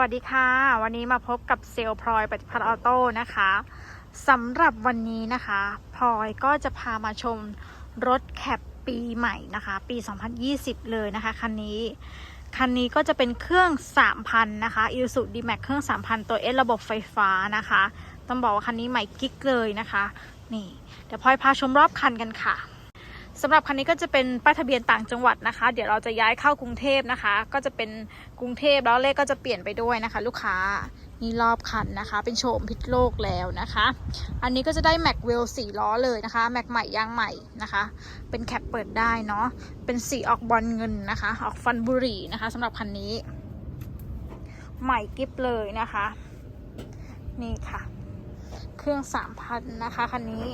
วัสดีค่ะ วันนี้มาพบกับเซลล์พลอยปฏิพัฒน์ออโต้นะคะสำหรับวันนี้นะคะพลอยก็จะพามาชมรถแคปปีใหม่นะคะ ปี 2020 เลยนะคะ คันนี้ คันนี้ก็จะเป็นเครื่อง 3,000 นะคะอ i s u d m a x เครื่อง 3,000 ตัว S ระบบไฟฟ้านะคะ ต้องบอกว่าคันนี้ใหม่กิ๊กเลยนะคะ นี่ เดี๋ยวพลอยพาชมรอบคันกันค่ะ สำหรับคันนี้ก็จะเป็นป้ายทะเบียนต่างจังหวัดนะคะ เดี๋ยวเราจะย้ายเข้ากรุงเทพนะคะ ก็จะเป็นกรุงเทพแล้วเลขก็จะเปลี่ยนไปด้วยนะคะ ลูกค้านี่รอบคันนะคะ เป็นโฉมพิษโลกแล้วนะคะ อันนี้ก็จะได้แม็กเวลสี่ล้อเลยนะคะแม็กใหม่ยางใหม่นะคะ เป็นแคปเปิดได้เนาะเป็นสีออกบอลเงินนะคะ ออกฟันบุรีนะคะสำหรับคันนี้ ใหม่กิฟเลยนะคะ นี่ค่ะ เครื่องสามพันนะคะคันนี้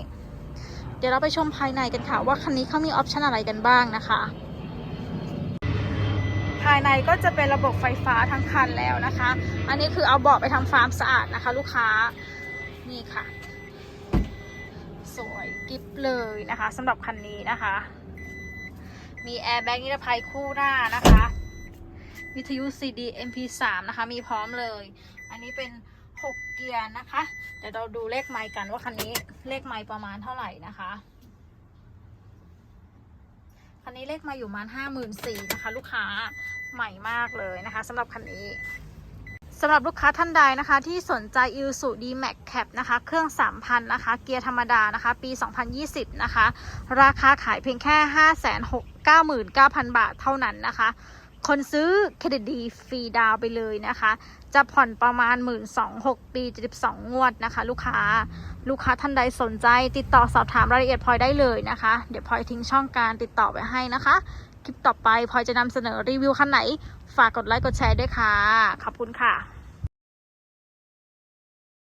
เดี๋ยวเราไปชมภายในกันค่ะ ว่าคันนี้เขามีออปชันอะไรกันบ้างนะคะ ภายในก็จะเป็นระบบไฟฟ้าทั้งคันแล้วนะคะ อันนี้คือเอาเบาะไปทำฟาร์มสะอาดนะคะ ลูกค้านี่ค่ะ สวยกิฟเลยนะคะสำหรับคันนี้นะคะ มีแอร์แบ็กนิรภัยคู่หน้านะคะ วิทยุ CD MP3 นะคะ มีพร้อมเลย อันนี้เป็น 6 เกียร์นะคะ เดี๋ยวเราดูเลขไมค์กันว่าคันนี้เลขไมค์ประมาณเท่าไหร่นะคะ คันนี้เลขไมาอยู่ประมาณห้าหมื่นสี่นะคะ ลูกค้าใหม่มากเลยนะคะสำหรับคันนี้สำหรับลูกค้าท่านใดนะคะ ที่สนใจ i s u d Max Cap นะคะ เครื่อง 3,000 นะคะ เกียร์ธรรมดานะคะ ปี 2020 นะคะ ราคาขายเพียงแค่ 5 6 9 9 0 0 0 บาทเท่านั้นนะคะ คนซื้อเครดิตดีฟรีดาวไปเลยนะคะ จะผ่อนประมาณ 1 2 0 0 6ปี72งวดนะคะ ลูกค้าลูกค้าท่านใดสนใจ ติดต่อสอบถามรายละเอียดพลอยได้เลยนะคะ เดี๋ยวพลอยทิ้งช่องการติดต่อไว้ให้นะคะ คลิปต่อไปพลอยจะนำเสนอรีวิวคันไหน ฝากกดไลค์กดแชร์ด้วยค่ะ ขอบคุณค่ะ